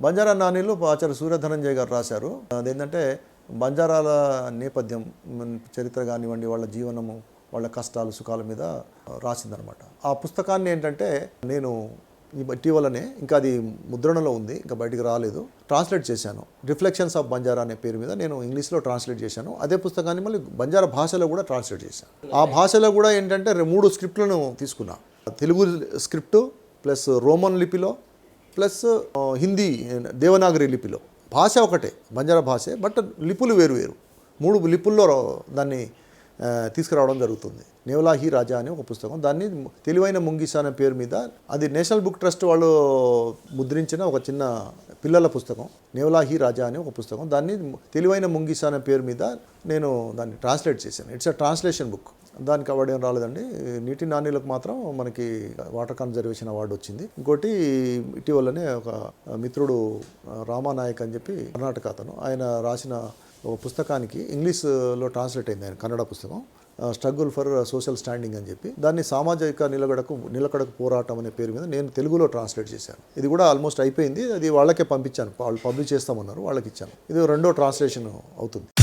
బంజారా నానీలు ఆచార్య సూర్యధనంజయ్ గారు రాశారు. అదేంటంటే బంజారాల నేపథ్యం చరిత్ర కానివ్వండి వాళ్ళ జీవనము వాళ్ళ కష్టాలు సుఖాల మీద రాసిందనమాట ఆ పుస్తకాన్ని ఏంటంటే నేను ఈ ఇటీవలనే ఇంకా అది ముద్రణలో ఉంది ఇంకా బయటికి రాలేదు ట్రాన్స్లేట్ చేశాను. రిఫ్లెక్షన్స్ ఆఫ్ బంజారా అనే పేరు మీద నేను ఇంగ్లీష్లో ట్రాన్స్లేట్ చేశాను. అదే పుస్తకాన్ని మళ్ళీ బంజారా భాషలో కూడా ట్రాన్స్లేట్ చేశాను. ఆ భాషలో కూడా ఏంటంటే మూడు స్క్రిప్ట్లను తీసుకున్నా. తెలుగు స్క్రిప్టు ప్లస్ రోమన్ లిపిలో ప్లస్ హిందీ దేవనాగరి లిపిలో. భాష ఒకటే బంజారా భాషే బట్ లిపులు వేరు వేరు. మూడు లిపుల్లో దాన్ని తీసుకురావడం జరుగుతుంది. నేవలాహి రాజా అనే ఒక పుస్తకం. దాన్ని తెలివైన ముంగిస అనే పేరు మీద అది నేషనల్ బుక్ ట్రస్ట్ వాళ్ళు ముద్రించిన ఒక చిన్న పిల్లల పుస్తకం నేవలాహి రాజా అనే ఒక పుస్తకం. దాన్ని తెలివైన ముంగిస అనే పేరు మీద నేను దాన్ని ట్రాన్స్లేట్ చేశాను. ఇట్స్ అ ట్రాన్స్లేషన్ బుక్ దానికి అవార్డు ఏం రాలేదండి. నీటి నాణ్యులకు మాత్రం మనకి వాటర్ కన్జర్వేషన్ అవార్డు వచ్చింది. ఇంకోటి ఇటీవలనే ఒక మిత్రుడు రామానాయక్ అని చెప్పి కర్ణాటక అతను ఆయన రాసిన ఒక పుస్తకానికి ఇంగ్లీష్లో ట్రాన్స్లేట్ అయింది ఆయన కన్నడ పుస్తకం. స్ట్రగుల్ ఫర్ సోషల్ స్టాండింగ్ అని చెప్పి. దాన్ని సామాజిక నిలకడకు నిలకడకు పోరాటం అనే పేరు మీద నేను తెలుగులో ట్రాన్స్లేట్ చేశాను. ఇది కూడా ఆల్మోస్ట్ అయిపోయింది. అది వాళ్ళకే పంపించాను. వాళ్ళు పబ్లిష్ చేస్తామన్నారు వాళ్ళకి ఇచ్చాను. ఇది రెండో ట్రాన్స్లేషన్ అవుతుంది.